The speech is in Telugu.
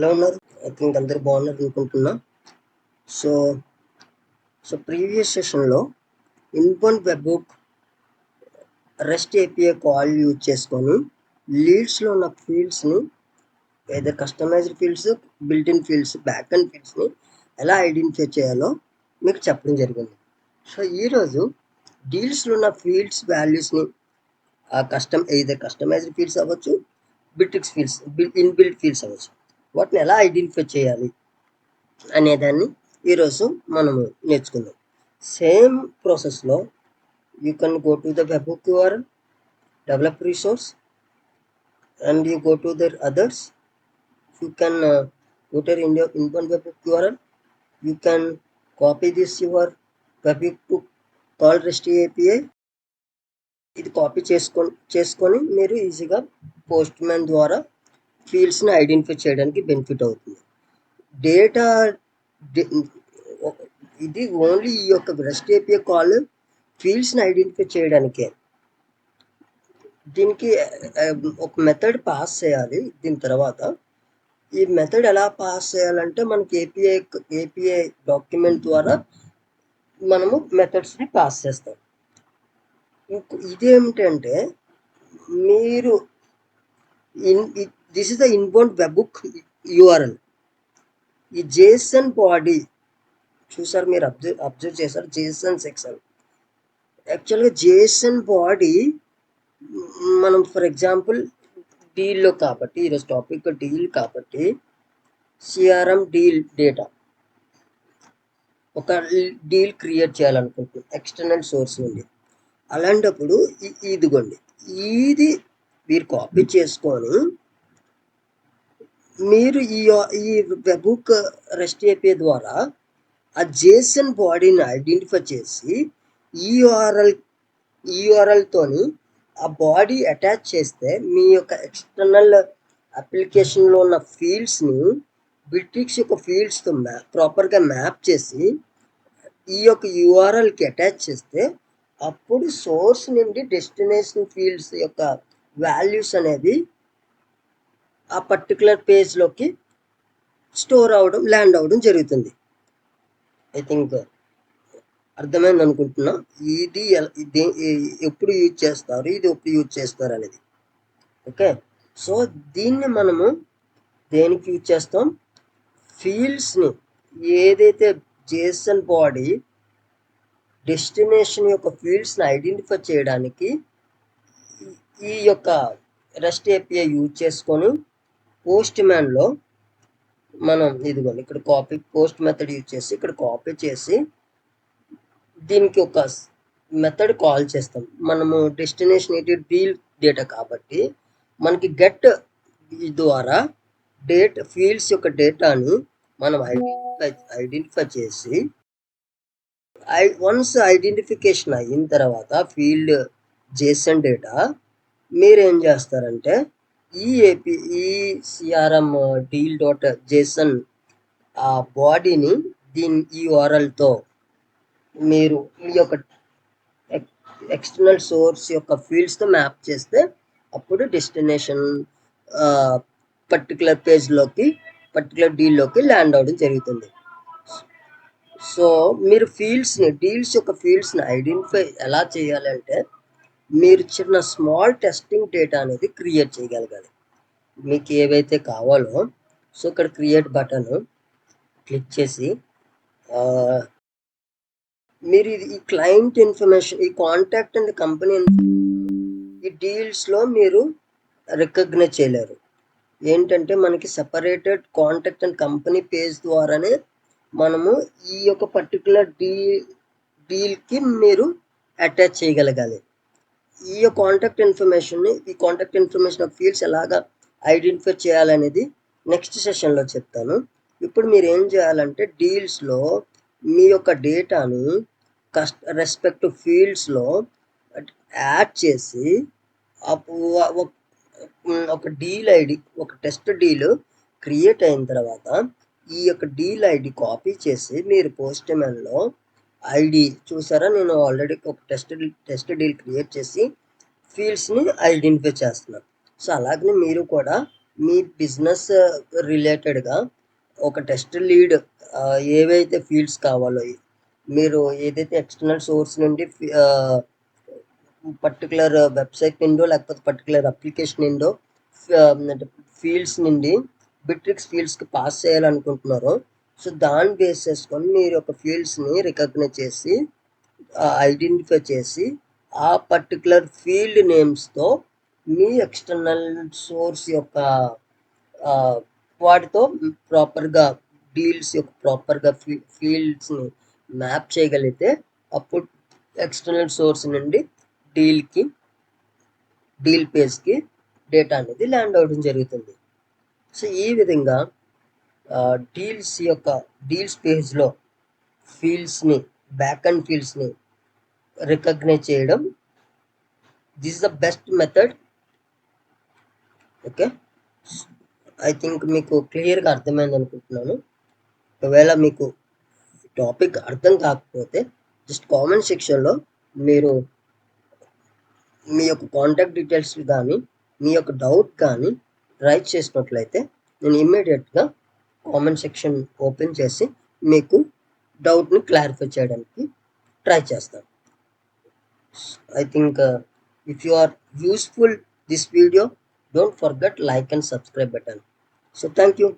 ఎలా ఉన్నారు? ఐ థింక్ అందరు బాగున్నారు అనుకుంటున్నా. సో సో ప్రీవియస్ సెషన్లో inbound web book rest API call use చేసుకొని లీడ్స్లో ఉన్న ఫీల్డ్స్ని ఏదో customised fields built in fields back and ఫీల్డ్స్ని ఎలా ఐడెంటిఫై చేయాలో మీకు చెప్పడం జరిగింది. సో ఈరోజు డీల్స్లో ఉన్న ఫీల్డ్స్ వాల్యూస్ని ఆ కస్టమ్ ఏదో కస్టమైజ్డ్ ఫీల్డ్స్ అవ్వచ్చు Bitrix fields bill inbuilt fields అవ్వచ్చు. వాటిని ఎలా ఐడెంటిఫై చేయాలి అనేదాన్ని ఈరోజు మనము నేర్చుకుందాం. సేమ్ ప్రాసెస్లో you can go to the web QR develop resource and you go to the others you can go to India inbound web QR you can copy this your web to call rest API ఇది కాపీ చేసుకొని చేసుకొని మీరు ఈజీగా పోస్ట్మెన్ ద్వారా ఫీల్డ్స్ని ఐడెంటిఫై చేయడానికి బెనిఫిట్ అవుతుంది. డేటా ఇది ఓన్లీ ఈ యొక్క రెస్ట్ ఏపీఐ కాల్ ఫీల్డ్స్ని ఐడెంటిఫై చేయడానికే. దీనికి ఒక మెథడ్ పాస్ చేయాలి దీని తర్వాత. ఈ మెథడ్ ఎలా పాస్ చేయాలంటే మనకి ఏపీఐ ఏపీఐ డాక్యుమెంట్ ద్వారా మనము మెథడ్స్ని పాస్ చేస్తాం. ఇంకో ఇదేమిటంటే మీరు in this is the inbound web book URL ఈ జేసన్ బాడీ చూసారు మీరు అబ్జర్వ్ అబ్జర్వ్ చేశారు? జేసన్ సెక్షన్ యాక్చువల్గా జేసన్ బాడీ మనం ఫర్ ఎగ్జాంపుల్ డీల్లో కాబట్టి ఈరోజు టాపిక్ డీల్ కాబట్టి సిఆర్ఎం డీల్ డేటా ఒక డీల్ క్రియేట్ చేయాలనుకుంటున్నాం. ఎక్స్టర్నల్ సోర్స్ నుండి. అలాంటప్పుడు ఇదిగోండి. ఇది మీరు కాపీ చేసుకొని మీరు ఈ ఈ వెబుక్ రెస్ట్ ఏపీ ద్వారా ఆ జేసన్ బాడీని ఐడెంటిఫై చేసి ఈఆర్ఎల్ ఈఆర్ఎల్తోని ఆ బాడీ అటాచ్ చేస్తే మీ యొక్క ఎక్స్టర్నల్ అప్లికేషన్లో ఉన్న ఫీల్డ్స్ని బిట్రిక్స్ యొక్క ఫీల్డ్స్తో మ్యాప్ ప్రాపర్గా మ్యాప్ చేసి ఈ యొక్క యూఆర్ఎల్కి అటాచ్ చేస్తే అప్పుడు సోర్స్ నుండి డెస్టినేషన్ ఫీల్డ్స్ యొక్క వాల్యూస్ అనేది ఆ పర్టికులర్ పేజ్లోకి స్టోర్ అవడం ల్యాండ్ అవడం జరుగుతుంది. ఐ థింక్ అర్థమైంది అనుకుంటున్నా. ఇది ఎప్పుడు యూజ్ చేస్తారు ఇది ఎప్పుడు యూజ్ చేస్తారు అనేది. ఓకే సో దీన్ని మనము దేనికి యూజ్ చేస్తాం? ఫీల్డ్స్ని ఏదైతే జేసన్ బాడీ డెస్టినేషన్ యొక్క ఫీల్డ్స్ని ఐడెంటిఫై చేయడానికి ఈ- ఈ యొక్క రెస్ట్ ఏపీఐ యూజ్ చేసుకొని పోస్ట్ మ్యాన్లో మనం ఇదిగోండి ఇక్కడ కాపీ పోస్ట్ మెథడ్ యూజ్ చేసి ఇక్కడ కాపీ చేసి దీనికి ఒక మెథడ్ కాల్ చేస్తాం. మనము డెస్టినేషన్ ఏంటి? డీల్ డేటా కాబట్టి మనకి గెట్ ద్వారా డేట్ ఫీల్డ్స్ యొక్క డేటాని మనం ఐడెంటిఫై ఐడెంటిఫై చేసి ఐ వన్స్ ఐడెంటిఫికేషన్ అయిన తర్వాత ఫీల్డ్ జేసన్ డేటా మీరు ఏం చేస్తారంటే ఈ ఏపీ ఈ సిఆర్ఎం డీల్ డాట్ జేసన్ ఆ బాడీని దీని ఈ ఓరల్తో మీరు ఈ యొక్క ఎక్స్టర్నల్ సోర్స్ యొక్క ఫీల్డ్స్తో మ్యాప్ చేస్తే అప్పుడు డెస్టినేషన్ పర్టికులర్ పేజ్లోకి పర్టికులర్ డీల్లోకి ల్యాండ్ అవడం జరుగుతుంది. సో మీరు ఫీల్డ్స్ని డీల్స్ యొక్క ఫీల్డ్స్ని ఐడెంటిఫై ఎలా చేయాలంటే మీరు చిన్న స్మాల్ టెస్టింగ్ డేటా అనేది క్రియేట్ చేయగలగాలి. మీకు ఏవైతే కావాలో సో ఇక్కడ క్రియేట్ బటన్ క్లిక్ చేసి మీరు ఇది ఈ క్లయింట్ ఇన్ఫర్మేషన్ ఈ కాంటాక్ట్ అండ్ కంపెనీ ఈ డీల్స్లో మీరు రికగ్నైజ్ చేయలేరు. ఏంటంటే మనకి separated contact and company page ద్వారానే మనము ఈ యొక్క పర్టికులర్ డీ డీల్కి మీరు అటాచ్ చేయగలగాలి. ఈ కాంటాక్ట్ ఇన్ఫర్మేషన్ని ఈ కాంటాక్ట్ ఇన్ఫర్మేషన్ ఆఫ్ ఫీల్డ్స్ ఎలాగా ఐడెంటిఫై చేయాలనేది నెక్స్ట్ సెషన్లో చెప్తాను. ఇప్పుడు మీరు ఏం చేయాలంటే డీల్స్లో మీ యొక్క డేటాని కస్ట్ రెస్పెక్ట్ ఫీల్డ్స్లో యాడ్ చేసి ఒక- డీల్ ఐడి ఒక టెస్ట్ డీల్ క్రియేట్ అయిన తర్వాత ఈ యొక్క డీల్ ఐడి కాపీ చేసి మీరు పోస్ట్మెన్లో ఐడి చూసారా? నేను ఆల్రెడీ ఒక టెస్ట్ టెస్ట్ డీల్ క్రియేట్ చేసి ఫీల్డ్స్ని ఐడెంటిఫై చేస్తున్నాను. సో అలాగనే మీరు కూడా మీ బిజినెస్ రిలేటెడ్గా uh, ఒక టెస్ట్ లీడ్ uh, ఏవైతే ఫీల్డ్స్ కావాలో మీరు ఏదైతే ఎక్స్టర్నల్ సోర్స్ నుండి uh, పర్టికులర్ వెబ్సైట్ నుండో లేకపోతే పర్టికులర్ అప్లికేషన్ నుండో ఫీల్డ్స్ నుండి బిట్రిక్స్ ఫీల్డ్స్కి పాస్ చేయాలనుకుంటున్నారో సో దాన్ని బేస్ చేసుకొని మీరు ఒక ఫీల్డ్స్ని రికగ్నైజ్ చేసి ఐడెంటిఫై చేసి ఆ పర్టికులర్ ఫీల్డ్ నేమ్స్తో మీ ఎక్స్టర్నల్ సోర్స్ యొక్క వాటితో ప్రాపర్గా డీల్స్ యొక్క ప్రాపర్గా ఫీ ఫీల్డ్స్ని మ్యాప్ చేయగలిగితే అప్పుడు ఎక్స్టర్నల్ సోర్స్ నుండి డీల్కి డీల్ పేజ్కి డేటా అనేది ల్యాండ్ అవ్వడం జరుగుతుంది. సో ఈ విధంగా డీల్స్ యొక్క డీల్స్ పేజ్లో ఫీల్డ్స్ని బ్యాక్ అండ్ ఫీల్డ్స్ని రికగ్నైజ్ చేయడం. This is the best method okay I think మీకు క్లియర్గా అర్థమైంది అనుకుంటున్నాను. ఒకవేళ మీకు టాపిక్ అర్థం కాకపోతే జస్ట్ కామెంట్ సెక్షన్లో మీరు మీ యొక్క కాంటాక్ట్ డీటెయిల్స్ కానీ మీ యొక్క డౌట్ కానీ రైట్ చేసినట్లయితే నేను ఇమ్మీడియట్గా కామెంట్ సెక్షన్ ఓపెన్ చేసి మీకు డౌట్ని క్లారిఫై చేయడానికి ట్రై చేస్తాను I think uh, if you are useful this video, don't forget like and subscribe button. So thank you.